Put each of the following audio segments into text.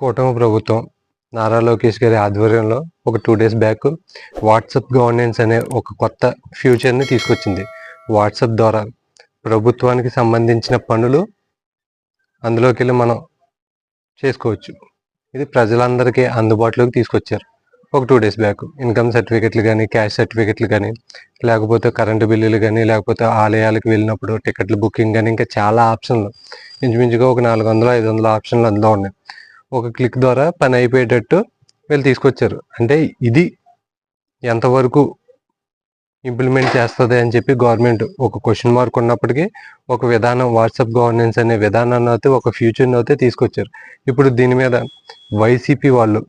కూటమి ప్రభుత్వం నారా లోకేష్ గారి ఆధ్వర్యంలో ఒక two days back WhatsApp governance అనే ఒక కొత్త ఫ్యూచర్ని తీసుకొచ్చింది. వాట్సాప్ ద్వారా ప్రభుత్వానికి సంబంధించిన పనులు అందులోకి వెళ్ళి మనం చేసుకోవచ్చు. ఇది ప్రజలందరికీ అందుబాటులోకి తీసుకొచ్చారు. ఒక టూ డేస్ బ్యాక్ ఇన్కమ్ సర్టిఫికెట్లు కానీ క్యాష్ సర్టిఫికెట్లు కానీ లేకపోతే కరెంటు బిల్లులు కానీ లేకపోతే ఆలయాలకు వెళ్ళినప్పుడు టికెట్లు బుకింగ్ కానీ ఇంకా చాలా ఆప్షన్లు ఇంచుమించుగా ఒక నాలుగు వందలు ఐదు వందల ఆప్షన్లు అందులో ఉన్నాయి. ఒక క్లిక్ ద్వారా పని అయిపోయేటట్టు వీళ్ళు తీసుకొచ్చారు. అంటే ఇది ఎంతవరకు ఇంప్లిమెంట్ చేస్తుంది అని చెప్పి గవర్నమెంట్ ఒక క్వశ్చన్ మార్క్ ఉన్నప్పటికీ ఒక విధానం వాట్సాప్ గవర్నెన్స్ అనే విధానాన్ని అయితే ఒక ఫ్యూచర్ని అయితే తీసుకొచ్చారు. ఇప్పుడు దీని మీద వైసీపీ వాళ్ళు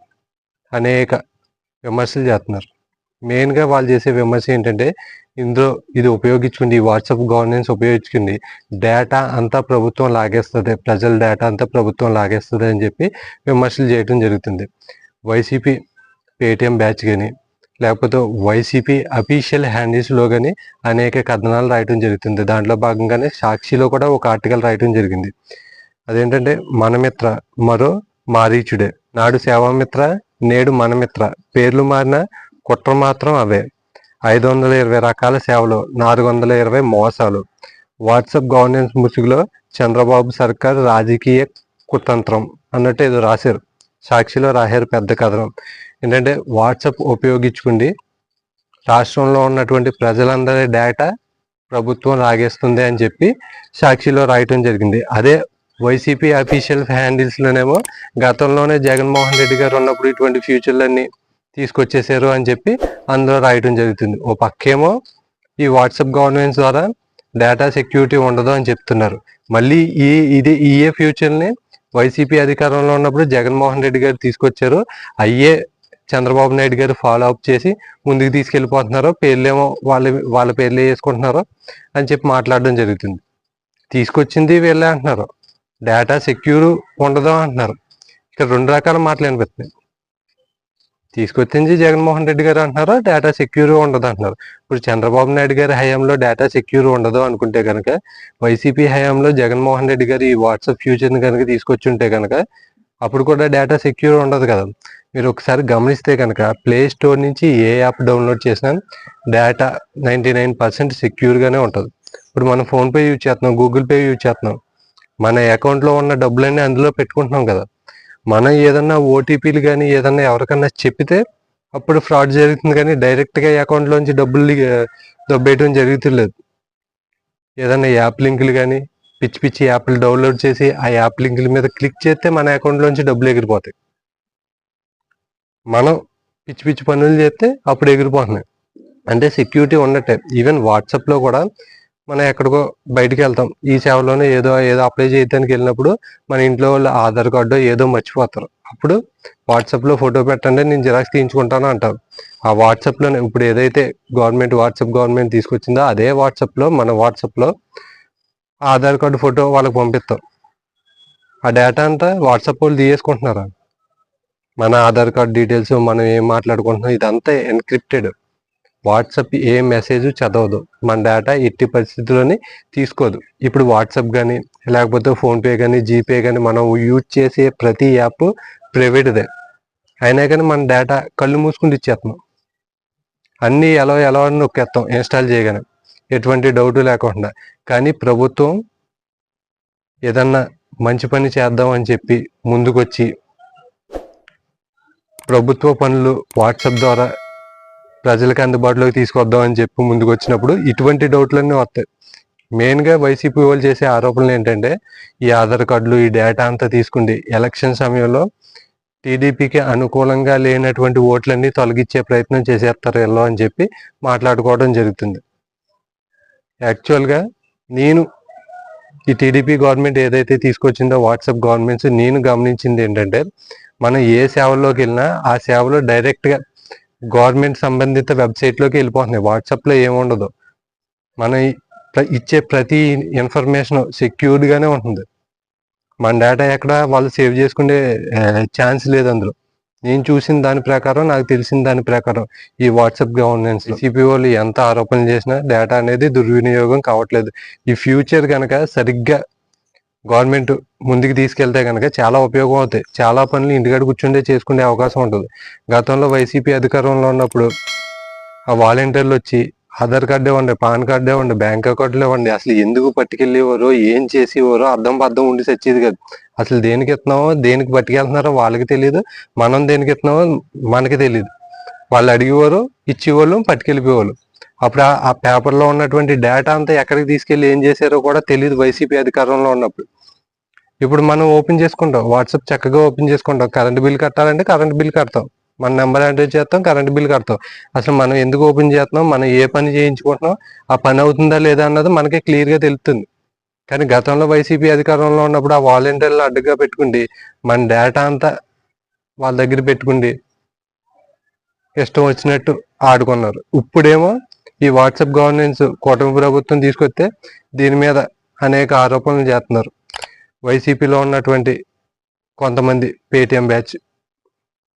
అనేక విమర్శలు చేస్తున్నారు. మెయిన్గా వాళ్ళు చేసే విమర్శ ఏంటంటే ఇందులో ఇది ఉపయోగించుకుంది ఈ వాట్సాప్ గవర్నెన్స్ ఉపయోగించుకుంది డేటా అంతా ప్రభుత్వం లాగేస్తుంది ప్రజల డేటా అంతా ప్రభుత్వం లాగేస్తుంది అని చెప్పి విమర్శలు చేయడం జరుగుతుంది. వైసీపీ పేటిఎం బ్యాచ్ కానీ లేకపోతే వైసీపీ అఫీషియల్ హ్యాండిల్స్లో కానీ అనేక కథనాలు రాయటం జరుగుతుంది. దాంట్లో భాగంగానే సాక్షిలో కూడా ఒక ఆర్టికల్ రాయటం జరిగింది. అదేంటంటే మనమిత్ర మరో మారీచుడే నాడు సేవామిత్ర నేడు మనమిత్ర పేర్లు మారిన కుట్ర మాత్రం అవే. ఐదు వందల ఇరవై రకాల సేవలు నాలుగు వందల ఇరవై మోసాలు. వాట్సాప్ గవర్నెన్స్ ముసుగులో చంద్రబాబు సర్కార్ రాజకీయ కుతంత్రం అన్నట్టు ఏదో రాశారు. సాక్షిలో రాశారు పెద్ద కథనం. ఏంటంటే వాట్సాప్ ఉపయోగించుకుండి రాష్ట్రంలో ఉన్నటువంటి ప్రజలందరి డేటా ప్రభుత్వం లాగేస్తుంది అని చెప్పి సాక్షిలో రాయటం జరిగింది. అదే వైసీపీ అఫీషియల్ హ్యాండిల్స్లోనేమో గతంలోనే జగన్మోహన్ రెడ్డి గారు ఉన్నప్పుడు ఇటువంటి ఫ్యూచర్లన్నీ తీసుకొచ్చేసారు అని చెప్పి అందులో రాయటం జరుగుతుంది. ఓ పక్కేమో ఈ వాట్సాప్ గవర్నెన్స్ ద్వారా డేటా సెక్యూరిటీ ఉండదు అని చెప్తున్నారు. మళ్ళీ ఈ ఇది ఈఏ ఫ్యూచర్ని వైసీపీ అధికారంలో ఉన్నప్పుడు జగన్మోహన్ రెడ్డి గారు తీసుకొచ్చారు. అయ్యే చంద్రబాబు నాయుడు గారు ఫాలో అప్ చేసి ముందుకు తీసుకెళ్ళిపోతున్నారో పేర్లేమో వాళ్ళ వాళ్ళ పేర్లే వేసుకుంటున్నారో అని చెప్పి మాట్లాడడం జరుగుతుంది. తీసుకొచ్చింది వీళ్ళే అంటున్నారు. డేటా సెక్యూర్ ఉండదు అంటున్నారు. ఇక్కడ రెండు రకాల మాటలు అనిపిస్తున్నాయి తీసుకొచ్చింది జగన్మోహన్ రెడ్డి గారు అంటున్నారు? డేటా సెక్యూర్ ఉండదు అంటున్నారు. ఇప్పుడు చంద్రబాబు నాయుడు గారి హయాంలో డేటా సెక్యూర్ ఉండదు అనుకుంటే కనుక వైసీపీ హయాంలో జగన్మోహన్ రెడ్డి గారు ఈ వాట్సాప్ ఫ్యూచర్ని కనుక తీసుకొచ్చి ఉంటే కనుక అప్పుడు కూడా డేటా సెక్యూర్ ఉండదు కదా. మీరు ఒకసారి గమనిస్తే కనుక ప్లే స్టోర్ నుంచి ఏ యాప్ డౌన్లోడ్ చేసినా డేటా నైంటీ నైన్ పర్సెంట్ సెక్యూర్గానే ఉంటుంది. ఇప్పుడు మనం ఫోన్పే యూజ్ చేస్తున్నాం గూగుల్ పే యూజ్ చేస్తున్నాం. మన అకౌంట్లో ఉన్న డబ్బులన్నీ అందులో పెట్టుకుంటున్నాం కదా. మనం ఏదన్నా ఓటీపీలు కానీ ఏదన్నా ఎవరికన్నా చెప్పితే అప్పుడు ఫ్రాడ్ జరుగుతుంది కానీ డైరెక్ట్గా అకౌంట్లోంచి డబ్బులు దొబ్బేయటం జరుగుతులేదు. ఏదన్నా యాప్ లింకులు కానీ పిచ్చి పిచ్చి యాప్లు డౌన్లోడ్ చేసి ఆ యాప్ లింకుల మీద క్లిక్ చేస్తే మన అకౌంట్లోంచి డబ్బులు ఎగిరిపోతాయి. మనం పిచ్చి పిచ్చి పనులు చేస్తే అప్పుడు ఎగిరిపోతున్నాయి. అంటే సెక్యూరిటీ ఉన్నట్టే ఈవెన్ వాట్సాప్లో కూడా మనం ఎక్కడికో బయటికి వెళ్తాం. ఈ సేవలోనే ఏదో ఏదో అప్లై చేయడానికి వెళ్ళినప్పుడు మన ఇంట్లో వాళ్ళ ఆధార్ కార్డు ఏదో మర్చిపోతారు. అప్పుడు వాట్సాప్లో ఫోటో పెట్టండి నేను జిరాక్స్ తీయించుకుంటాను అంటారు. ఆ వాట్సాప్లోనే ఇప్పుడు ఏదైతే గవర్నమెంట్ వాట్సాప్ గవర్నమెంట్ తీసుకొచ్చిందో అదే వాట్సాప్లో మన వాట్సాప్లో ఆధార్ కార్డు ఫోటో వాళ్ళకి పంపిస్తాం. ఆ డేటా అంతా వాట్సాప్ వాళ్ళు తీసేసుకుంటున్నారు? మన ఆధార్ కార్డు డీటెయిల్స్ మనం ఏం మాట్లాడుకుంటున్నాం ఇదంతా ఎన్క్రిప్టెడ్. వాట్సాప్ ఏ మెసేజ్ చదవదు. మన డేటా ఎట్టి పరిస్థితుల్లోని తీసుకోదు. ఇప్పుడు వాట్సాప్ కానీ లేకపోతే ఫోన్పే కానీ జీపే కానీ మనం యూజ్ చేసే ప్రతి యాప్ ప్రైవేట్దే అయినా కానీ మన డేటా కళ్ళు మూసుకుంటూ ఇచ్చేస్తున్నాం. అన్నీ ఎలా ఎలా అని నొక్కేస్తాం ఇన్స్టాల్ చేయగానే. ఎటువంటి డౌట్ లేకుండా. కానీ ప్రభుత్వం ఏదన్నా మంచి పని చేద్దాం అని చెప్పి ముందుకొచ్చి ప్రభుత్వ పనులు వాట్సాప్ ద్వారా ప్రజలకు అందుబాటులోకి తీసుకొద్దాం అని చెప్పి ముందుకు వచ్చినప్పుడు ఇటువంటి డౌట్లన్నీ వస్తాయి. మెయిన్గా వైసీపీ వాళ్ళు చేసే ఆరోపణలు ఏంటంటే ఈ ఆధార్ కార్డులు ఈ డేటా అంతా తీసుకుండి ఎలక్షన్ సమయంలో టీడీపీకి అనుకూలంగా లేనటువంటి ఓట్లన్నీ తొలగించే ప్రయత్నం చేసేస్తారు ఎల్లో అని చెప్పి మాట్లాడుకోవడం జరుగుతుంది. యాక్చువల్గా నేను ఈ టీడీపీ గవర్నమెంట్ ఏదైతే తీసుకొచ్చిందో వాట్సాప్ గవర్నమెంట్స్ నేను గమనించింది ఏంటంటే మనం ఏ సేవల్లోకి వెళ్ళినా ఆ సేవలో డైరెక్ట్గా గవర్నమెంట్ సంబంధిత వెబ్సైట్లోకి వెళ్ళిపోతున్నాయి. వాట్సాప్లో ఏముండదు మనం ఇచ్చే ప్రతి ఇన్ఫర్మేషన్ సెక్యూర్డ్గానే ఉంటుంది. మన డేటా ఎక్కడ వాళ్ళు సేవ్ చేసుకునే ఛాన్స్ లేదు అందులో. నేను చూసిన దాని ప్రకారం నాకు తెలిసిన దాని ప్రకారం ఈ వాట్సాప్ గవర్నెన్స్ సిపిఓలు వాళ్ళు ఎంత ఆరోపణలు చేసినా డేటా అనేది దుర్వినియోగం కావట్లేదు. ఈ ఫ్యూచర్ కనుక సరిగ్గా గవర్నమెంట్ ముందుకు తీసుకెళ్తే కనుక చాలా ఉపయోగం అవుతాయి. చాలా పనులు ఇంటికాడ కూర్చుండే చేసుకునే అవకాశం ఉంటుంది. గతంలో వైసీపీ అధికారంలో ఉన్నప్పుడు ఆ వాలంటీర్లు వచ్చి ఆధార్ కార్డు ఇవ్వండి పాన్ కార్డు ఇవ్వండి బ్యాంక్ అకౌంట్లు ఇవ్వండి అసలు ఎందుకు పట్టుకెళ్ళేవారో ఏం చేసేవారో అర్థం పర్థం ఉండి సచ్చేది కాదు. అసలు దేనికి ఇస్తున్నామో దేనికి పట్టుకెళ్తున్నారో వాళ్ళకి తెలియదు మనం దేనికి ఇస్తున్నామో మనకి తెలియదు వాళ్ళు అడిగేవారు ఇచ్చేవాళ్ళు పట్టుకెళ్ళిపోయేవాళ్ళు. అప్పుడు ఆ- పేపర్లో ఉన్నటువంటి డేటా అంతా ఎక్కడికి తీసుకెళ్ళి ఏం చేశారో కూడా తెలియదు వైసీపీ అధికారంలో ఉన్నప్పుడు. ఇప్పుడు మనం ఓపెన్ చేసుకుంటాం. వాట్సాప్ చక్కగా ఓపెన్ చేసుకుంటాం. కరెంట్ బిల్ కట్టాలంటే కరెంట్ బిల్ కడతాం. మన నెంబర్ ఎంటర్ చేస్తాం కరెంట్ బిల్ కడతాం. అసలు మనం ఎందుకు ఓపెన్ చేస్తున్నాం? మనం ఏ పని చేయించుకుంటున్నాం? ఆ పని అవుతుందా లేదా అన్నది మనకే క్లియర్గా తెలుస్తుంది. కానీ గతంలో వైసీపీ అధికారంలో ఉన్నప్పుడు ఆ వాలంటీర్లు అడ్డుగా పెట్టుకుండి మన డేటా అంతా వాళ్ళ దగ్గర పెట్టుకుండి ఇష్టం వచ్చినట్టు ఆడుకున్నారు. ఇప్పుడేమో ఈ వాట్సాప్ గవర్నెన్స్ కూటమి ప్రభుత్వం తీసుకొస్తే దీని మీద అనేక ఆరోపణలు చేస్తున్నారు. వైసీపీలో ఉన్నటువంటి కొంతమంది పేటిఎం బ్యాచ్